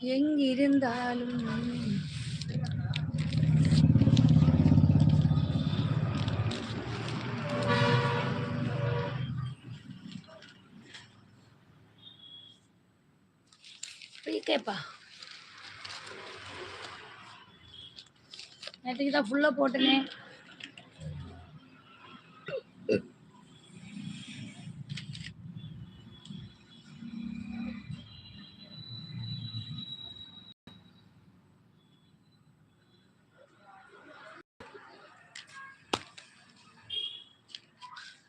எங்கிருந்தாலும். கேப்பா. நேற்றுக்கு தான் ஃபுல்லாக போட்டேனே.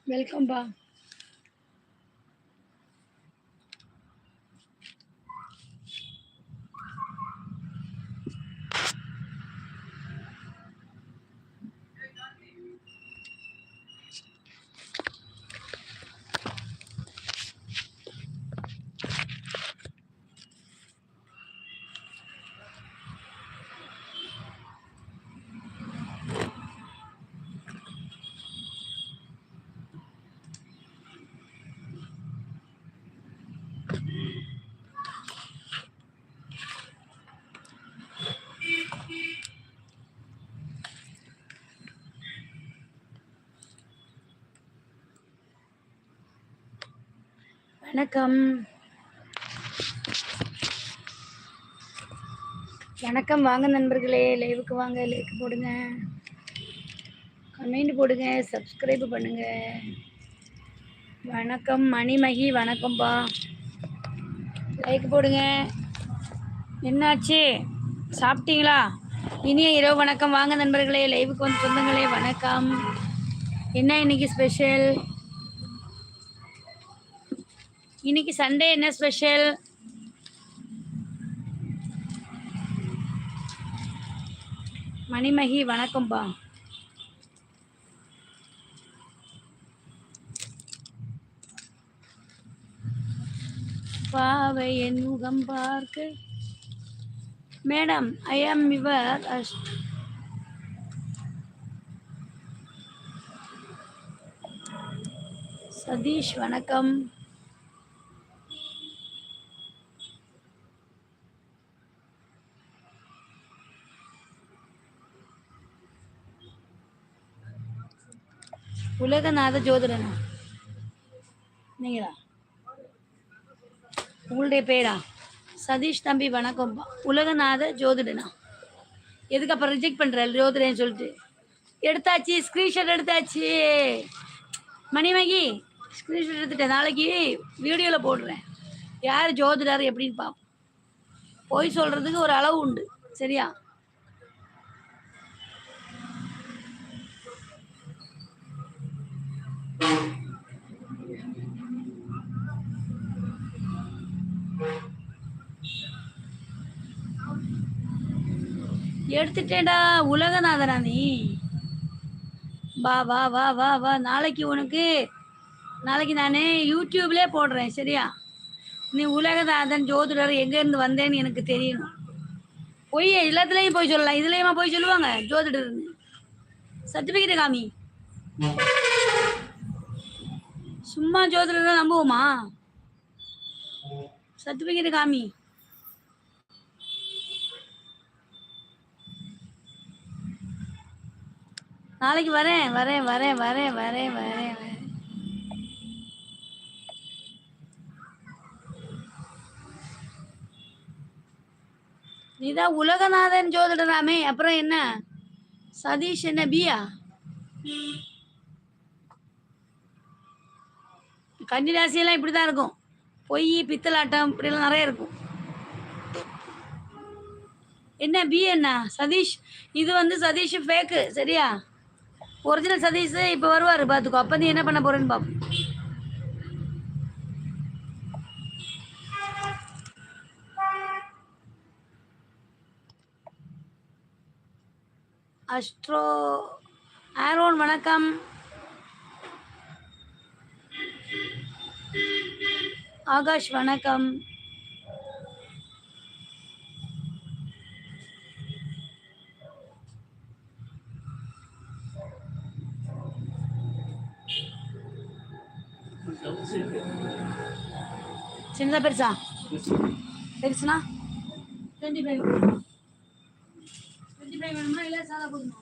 வெல்கம் பா வணக்கம். வணக்கம் வாங்க நண்பர்களே லைவுக்கு வாங்க லைக் போடுங்க. கமெண்ட் போடுங்க சப்ஸ்கிரைப் பண்ணுங்க. வணக்கம் மணிமகி வணக்கம்ப்பா லைக் போடுங்க. என்னாச்சு? சாப்பிட்டீங்களா? இனிய இரவு வணக்கம். வாங்க நண்பர்களே லைவுக்கு வந்து சொந்தங்களே வணக்கம். என்ன இன்னைக்கு ஸ்பெஷல் இன்னைக்கு சண்டே என்ன ஸ்பெஷல் மணிமகி வணக்கம்பா. பாவை என் முகம் பார்க்க. Madam I am your Satish வணக்கம். உலகநாத ஜோதிடனா? நீங்களா? உங்களுடைய பேரா? சதீஷ் தம்பி வணக்கம். உலகநாத ஜோதிடனா? எதுக்கு அப்புறம் ரிஜெக்ட் பண்ணுற ஜோதிடன்னு சொல்லிட்டு. எடுத்தாச்சு ஸ்க்ரீன்ஷாட் எடுத்தாச்சு. மணிமகி ஸ்க்ரீன்ஷாட் எடுத்துட்டேன். நாளைக்கு வீடியோவில் போடுறேன். யார் ஜோதிடர் எப்படின்னு பார்ப்போம் பொய் சொல்கிறதுக்கு ஒரு அளவு உண்டு. சரியா? எடுத்துட்டேடா உலகநாதனா நீ? வா வா வா வா வா. நாளைக்கு உனக்கு நாளைக்கு நான் யூடியூப்லேயே போடுறேன் சரியா? நீ உலகநாதன் ஜோதிடர் எங்கேருந்து வந்தேன்னு எனக்கு தெரியணும். பொய் எல்லாத்துலேயும் போய் சொல்லலாம். இதுலேயுமா போய் சொல்லுவாங்க ஜோதிடர்னு? சர்டிஃபிகேட் காமி. சும்மா ஜோதிடர் நம்புவோமா? சர்டிஃபிகேட் காமி. நாளைக்கு வரேன் வரேன் வரேன் வரேன் வரேன் வரேன் வரேன். நீதான் உலகநாதன் ஜோதிடராமே அப்புறம் என்ன? சதீஷ் என்ன பியா? கன்னிராசியெல்லாம் இப்படி தான் இருக்கும். பொய் பித்தலாட்டம் இப்படிலாம் நிறைய இருக்கும். என்ன பி என்ன? சதீஷ் இது வந்து சதீஷ் ஃபேக்கு சரியா? ஒரிஜினல் சதீஷ் இப்போ வருவார் பார்த்துக்கோ அப்போ நீ என்ன பண்ண போறேன்னு பார்ப்போம் அஸ்ட்ரோ ஆரோன் வணக்கம். ஆகாஷ் வணக்கம். சின்னதா பெருசா? பெருசுனா? டுவெண்ட்டி ஃபைவ் டுவெண்ட்டி ஃபைவ் வேணுமா இல்லை சாதா போதுமா?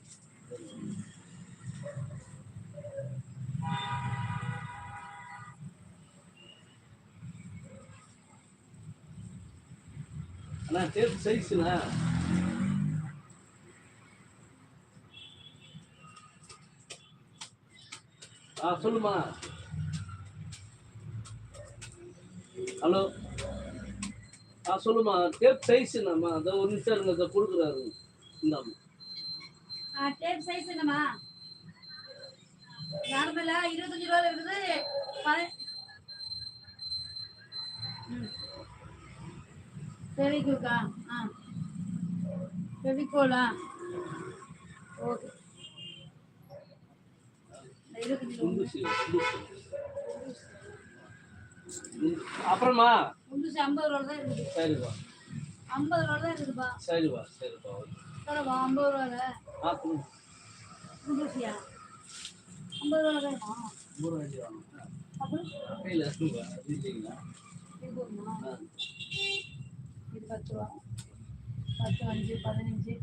அண்ணா டேப் சைஸ்ண்ணா ஆ சொல்லுமா ஹலோ. ஆ சொல்லுமா டேப் சைஸ் என்னம்மா? அதை ஒரு நிமிஷம் இருங்க அதை கொடுக்குறாரு. இந்தாம்மா. ஆ டேப் சைஸ் என்னம்மா? நார்மலா இருபத்தஞ்சு ரூபால இருக்குது. ஃபெவிக்விக்கா ஆ. ஃபெவிகோலா ஓகே. இருபத்தஞ்சு ரூபா. அப்புறமா? முந்நூற்றி ஐம்பது ரூபா தான் இருக்குது. சரிப்பா. ஐம்பது ரூபா தான் இருக்குதுப்பா. சரிப்பா சரிப்பா தரவா ஐம்பது ரூபால ஆ கொடுங்க முந்நூற்றியா ஐம்பது ரூபா நூறு வேண்டி வாங்க அப்புறம்? இல்லைங்களா? இது பத்து ரூபா. பத்து அஞ்சு பதினஞ்சு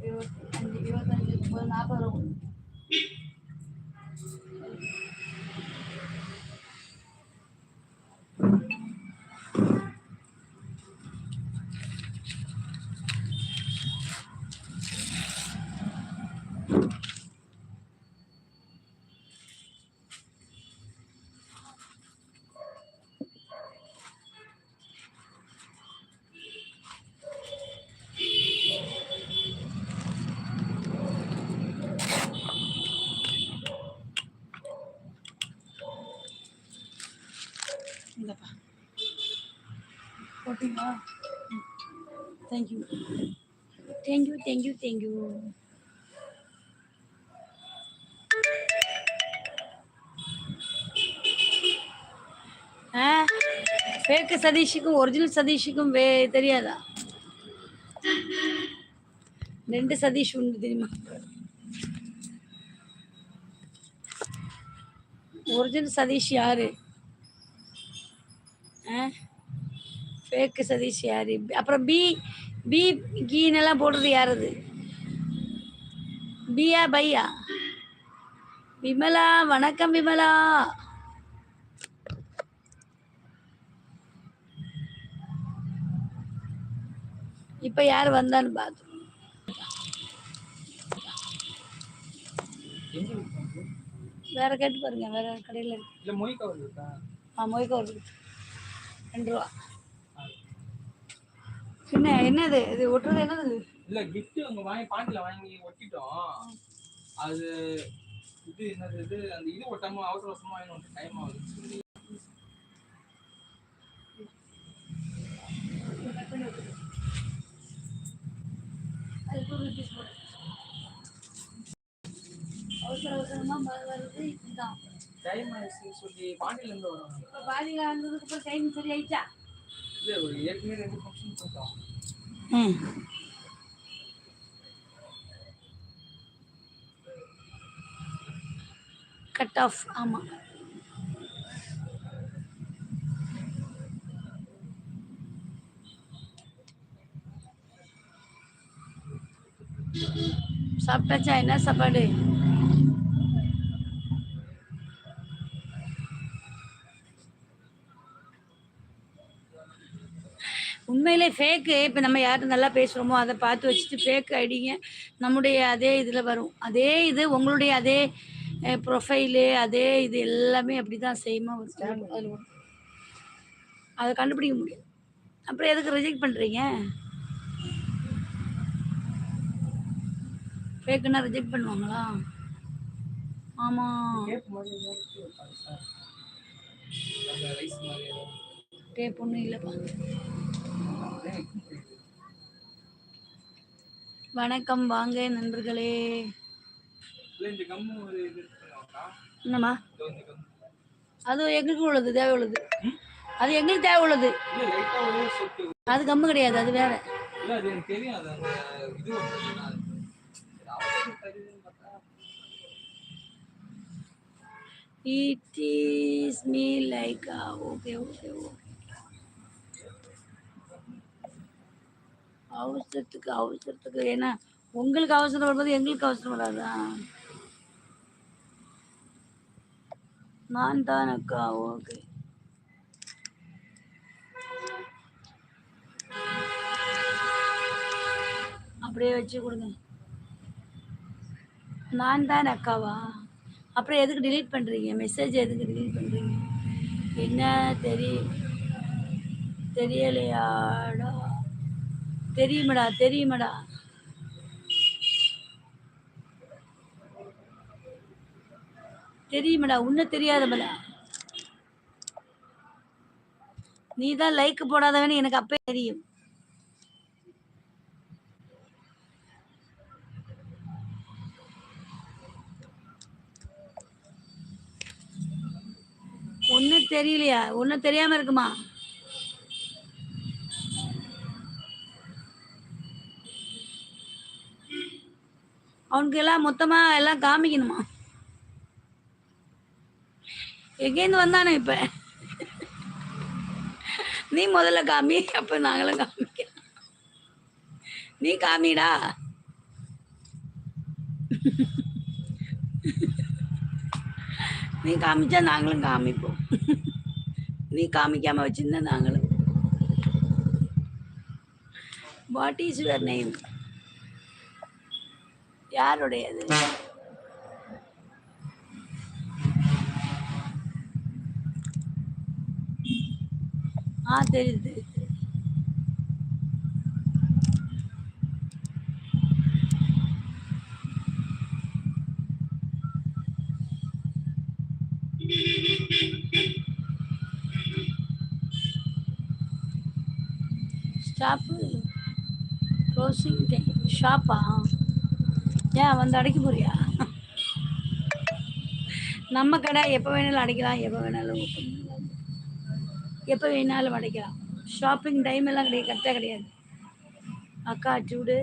இருபத்தி அஞ்சு இருபத்தஞ்சு முப்பது நாற்பது ரூபா இந்தப்பா போட்டிங்களா? Thank you thank you thank you thank you fake சதீஷுக்கும் original சதீஷுக்கும் வே தெரியாதா? ரெண்டு சதீஷ் உண்டு தெரியுமா? ஒரிஜினல் சதீஷ் யாரு? ஃபேக்கு சதீஷ் யாரு? அப்புறம் பி பி கீனெல்லாம் போடுறது யார் அது பியா பையா? விமலா வணக்கம் விமலா. இப்ப யார் வந்தான்னு பார்த்து எங்க இருக்கு வேற கேட்டு பாருங்க வேற கடையில் இருக்கு. இல்ல மொய் கவர் இருக்கா? ஆ மொய்க்கா ஒரு ரெண்டு ரூபா. என்ன என்னது? இது ஒட்டுறது என்னது? இல்ல gift அங்க வாங்கி பாண்டில வாங்கி ஒட்டிட்டோம். அது இது என்னது இது அந்த இது ஒட்டாம அவசர அவசரமா வாங்கி டைம் சொல்லி. அது டூ ருபீஸ் போட்டு அவசர அவசரமாக ம- வருது இதுதான். டைம் ஆயிடுச்சுன்னு சொல்லி பாண்டியில இருந்து வரோம். இப்போ பாதியில் வந்ததுக்கு அப்புறம் டைம் சரி ஆயிடுச்சா இல்ல ஒரு ஏற்கனவே ரெண்டு ஃபங்க்ஷன் போட்டோம். ம். கட் ஆஃப் ஆமாம் சாப்பிட்டாச்சா? என்ன சாப்பாடு? உண்மையிலே ஃபேக்கு இப்போ நம்ம யார்கிட்ட நல்லா பேசுகிறோமோ அதை பார்த்து வச்சுட்டு ஃபேக் ஐடிங்க நம்முடைய அதே இதில் வரும். அதே இது உங்களுடைய அதே ப்ரொஃபைலு அதே இது எல்லாமே அப்படி தான் சேமாக வரும். அதை கண்டுபிடிக்க முடியும் அப்புறம் எதுக்கு ரிஜெக்ட் பண்ணுறீங்க ஃபேக்குன்னா ரிஜெக்ட் பண்ணுவாங்களா? ஆமாம் டேப் ஒன்றும் இல்லைப்பா. தெரியுது. வணக்கம் வாங்க நண்பர்களே. என்னம்மா? அது எங்களுக்கு உள்ளது தேவை உள்ளது. அது எங்களுக்கு தேவை உள்ளது. அது கம்மு கிடையாது அது வேற. It is me like okay okay okay அவசரத்துக்கு அவசரத்துக்கு. ஏன்னா உங்களுக்கு அவசரம் வரும்போது எங்களுக்கு அவசரம் வராதா? நான் தான் அக்கா ஓகே. அப்படியே வச்சு கொடுங்க. நான் தான் அக்காவா? அப்புறம் எதுக்கு டிலீட் பண்ணுறீங்க மெசேஜ் எதுக்கு டிலீட் பண்ணுறீங்க என்ன தெரிய தெரியலையாடா. தெரியுமடா தெரியுமடா. தெரியுமடா உன்ன தெரியாதமடா நீ தான் லைக் போடாதவன்னு எனக்கு அப்பே தெரியும். ஒன்றும் தெரியலையா? ஒன்றும் தெரியாம இருக்குமா? அவனுக்கு எல்லாம் மொத்தமா எல்லாம் காமிக்கணுமா? எங்கேருந்து வந்தானே இப்ப? நீ முதல்ல காமி அப்ப நாங்களும் காமிக்க நீ காமிடா. நீ காமிச்சா நாங்களும் காமிப்போம். நீ காமிக்காம வச்சிருந்தா நாங்களும். வாட் இஸ் யுவர் நேம் யாருடையது ஆ தெரியுது தெரியுது தெரியுது. ஸ்டாப்பு க்ளோசிங் டைம் ஷாப்பா ஏன் வந்து அடைக்க போறியா? நம்ம கடை எப்போ வேணாலும் அடைக்கலாம் எப்போ வேணாலும் எப்போ வேணாலும் அடைக்கலாம். ஷாப்பிங் டைம் எல்லாம் கிடையாது கரெக்டாக கிடையாது. அக்கா சூடு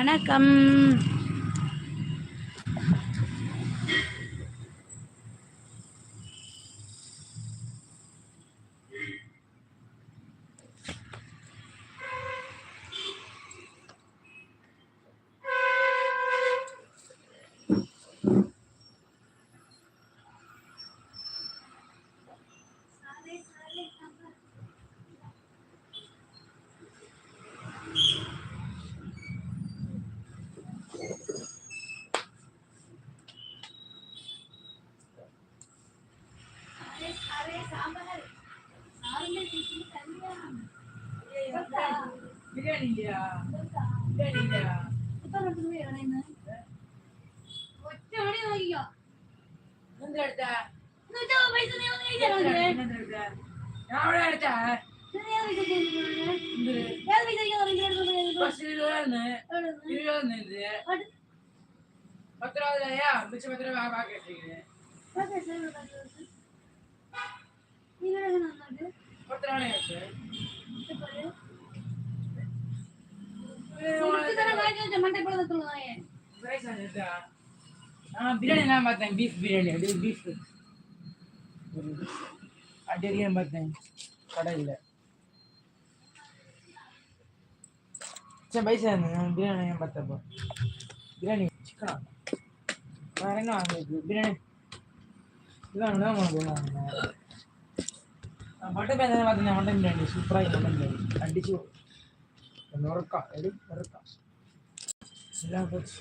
வணக்கம் பிரியாணி இல்லையா பிரியாணி இல்லையா எந்த எடுத்த என்ன எடுத்த நான் எவ்வளோ எடுத்தேன் பஸ் இருபது இருபது பத்து ரூபா இல்லையா மிச்சம் பத்து ரூபா நான் பிரியாணி பார்த்தேன் பீஃப் பிரியாணி அப்படியே பீஃப் அப்படியே பார்த்தேன் கடையில் சரி பைசா இருந்தேன் பிரியாணி ஏன் பார்த்தப்போ பிரியாணி சிக்கனா வேற என்ன வாங்கிருக்கு பிரியாணி இதான் தான் உனக்கு வாங்கினேன் நான் மட்டன் பிரியாணி பார்த்தேன் மட்டன் பிரியாணி சூப்பராக மட்டன் பிரியாணி அடிச்சு நுறக்கா எடு நுறக்கா எல்லாம் போச்சு